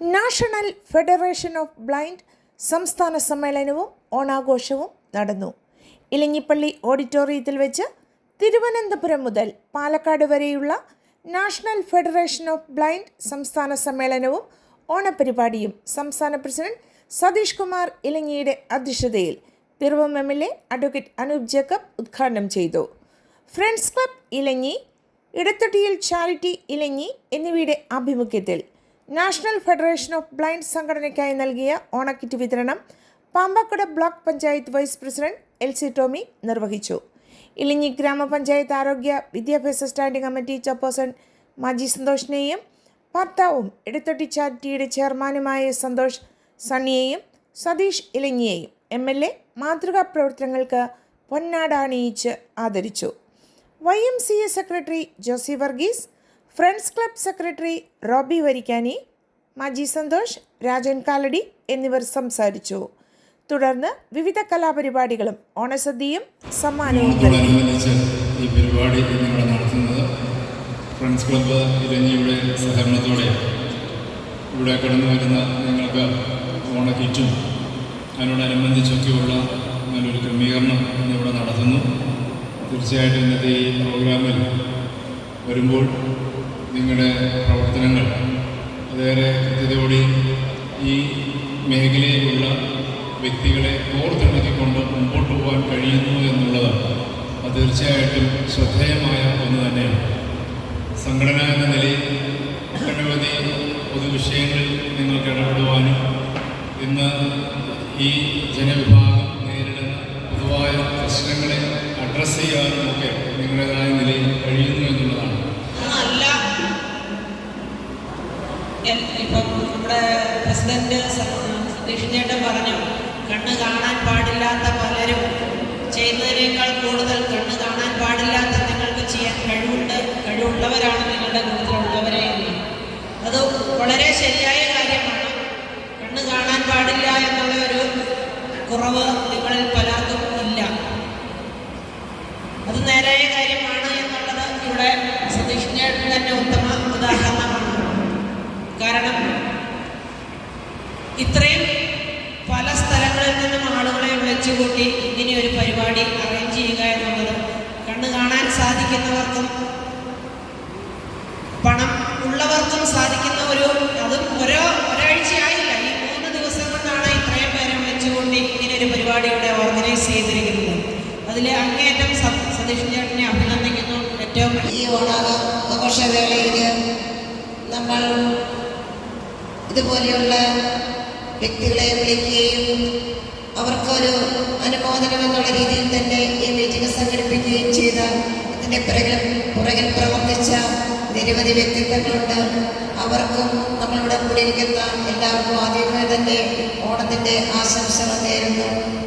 National federation of blind സംസ്ഥാന സമ്മേളനവും ഓണാഘോഷവും നടന്നു. ഇലഞ്ഞിപ്പള്ളി ഓഡിറ്റോറിയത്തിൽ വെച്ച് തിരുവനന്തപുരം മുതൽ പാലക്കാട് വരെയുള്ള നാഷണൽ ഫെഡറേഷൻ ഓഫ് ബ്ലൈൻഡ് സംസ്ഥാന സമ്മേളനവും ഓണപരിപാടിയും സംസ്ഥാന പ്രസിഡന്റ് സതീഷ് കുമാർ ഇലങ്ങിയുടെ അധ്യക്ഷതയിൽ Piravom M L A advocate Anoop Jacob ഉദ്ഘാടനം ചെയ്തു. ഫ്രണ്ട്സ് ക്ലബ് ഇലഞ്ഞി ഇടത്തൊട്ടിയിൽ ചാരിറ്റി ഇലഞ്ഞി എന്നിവയുടെ ആഭിമുഖ്യത്തിൽ നാഷണൽ ഫെഡറേഷൻ ഓഫ് ബ്ലൈൻഡ് സംഘടനയ്ക്കായി നൽകിയ ഓണക്കിറ്റ് വിതരണം Pampakuda block panchayat vice president L C Tomy നിർവഹിച്ചു. ഇലിഞ്ഞി ഗ്രാമപഞ്ചായത്ത് ആരോഗ്യ വിദ്യാഭ്യാസ സ്റ്റാൻഡിംഗ് കമ്മിറ്റി ചെയർപേഴ്സൺ മാജി സന്തോഷിനെയും ഭർത്താവും ഇടത്തൊട്ടി ചാരിറ്റിയുടെ ചെയർമാനുമായ സന്തോഷ് സണ്ണിയെയും സതീഷ് ഇലഞ്ഞിയെയും എം എൽ എ മാതൃകാ പ്രവർത്തനങ്ങൾക്ക് പൊന്നാട അണിയിച്ച് ആദരിച്ചു. Y M C A secretary Josy Varghese friends club secretary Roby Varikkani Maji Santhosh Rajan Kalady എന്നിവർ സംസാരിച്ചു. തുടർന്ന് വിവിധ കലാപരിപാടികളും ഓണസദ്യയും സമ്മാനവും ഈ പരിപാടി ഞങ്ങൾ നടത്തുന്നത് ഫ്രണ്ട്സ് ക്ലബ്ബ് ഇരഞ്ഞിയുടെ സഹകരണത്തോടെയാണ് ഇവിടെ കടന്നു വരുന്ന ഞങ്ങൾക്ക് ഓണക്കിറ്റും അതിനോടനുബന്ധിച്ചൊക്കെയുള്ള നല്ലൊരു ക്രമീകരണം ഇന്നിവിടെ നടത്തുന്നു. തീർച്ചയായിട്ടും ഇന്നത്തെ ഈ പ്രോഗ്രാമിൽ വരുമ്പോൾ നിങ്ങളുടെ പ്രവർത്തനങ്ങൾ അതേറെ കൃത്യതയോടെ ഈ മേഖലയിലുള്ള വ്യക്തികളെ കോർത്തിണക്കിക്കൊണ്ട് മുമ്പോട്ട് പോകാൻ കഴിയുന്നു എന്നുള്ളതാണ്. അത് തീർച്ചയായിട്ടും ശ്രദ്ധേയമായ ഒന്ന് തന്നെയാണ്. സംഘടന എന്ന നിലയിൽ ഒട്ടനവധി പൊതുവിഷയങ്ങളിൽ നിങ്ങൾക്ക് ഇടപെടുവാനും ഇന്ന് ഈ ജനവിഭാഗം നേരിടുന്ന പൊതുവായ പ്രശ്നങ്ങളെ അഡ്രസ്സ് ചെയ്യാനും ഒക്കെ നിങ്ങളുടേതായ നിലയിൽ കഴിയുന്നു എന്നുള്ളതാണ്. ഇപ്പം നമ്മുടെ പ്രസിഡന്റ് സതീഷ് ചേട്ടൻ പറഞ്ഞു കണ്ണ് കാണാൻ പാടില്ലാത്ത പലരും ചെയ്യുന്നതിനേക്കാൾ കൂടുതൽ കണ്ണ് കാണാൻ പാടില്ലാത്ത നിങ്ങൾക്ക് ചെയ്യാൻ കഴിവുണ്ട് കഴിവുള്ളവരാണ് നിങ്ങളുടെ കൂട്ടത്തിലുള്ളവരെ എന്ന്. അത് വളരെ ശരിയായ കാര്യമാണ് കണ്ണ് കാണാൻ പാടില്ല എന്നുള്ള ഒരു കുറവ് നിങ്ങളിൽ പലർക്കും ഇല്ല അത് നേരായ കാര്യമാണ് എന്നുള്ളത് ഇവിടെ സതീഷ് ചേട്ടൻ തന്നെ ഉത്തമ കാരണം ഇത്രയും പല സ്ഥലങ്ങളിൽ നിന്നും ആളുകളെ വിളിച്ചുകൂട്ടി ഇങ്ങനെ ഒരു പരിപാടി അറേഞ്ച് ചെയ്യുക എന്നുള്ളത് കണ്ണു കാണാൻ സാധിക്കുന്നവർക്കും പണം ഉള്ളവർക്കും സാധിക്കുന്ന ഒരു അതും ഓരോ ഒരാഴ്ചയായില്ല. ഈ മൂന്ന് ദിവസം കൊണ്ടാണ് ഇത്രയും പേരെ വിളിച്ചുകൊണ്ട് ഇങ്ങനെ ഒരു പരിപാടി ഇവിടെ ഓർഗനൈസ് ചെയ്തിരിക്കുന്നത്. അതിൽ അങ്ങേറ്റം സതീഷ് ചേട്ടനെ അഭിനന്ദിക്കുന്നു. ഏറ്റവും ഈ ഓണാഘോഷവേളയിൽ നമ്മൾ ഇതുപോലെയുള്ള വ്യക്തികളെ വിളിക്കുകയും അവർക്കൊരു അനുമോദനം എന്നുള്ള രീതിയിൽ തന്നെ ഈ മീറ്റിംഗ് സംഘടിപ്പിക്കുകയും ചെയ്ത ഇതിന്റെ പിറകിൽ പുറകിൽ പ്രവർത്തിച്ച നിരവധി വ്യക്തിത്വങ്ങളുണ്ട്. അവർക്കും നമ്മളിവിടെ കൂടിയിരിക്കുന്ന എല്ലാവർക്കും ആദ്യമേ തന്നെ ഓണത്തിന്റെ ആശംസകൾ നേരുന്നു.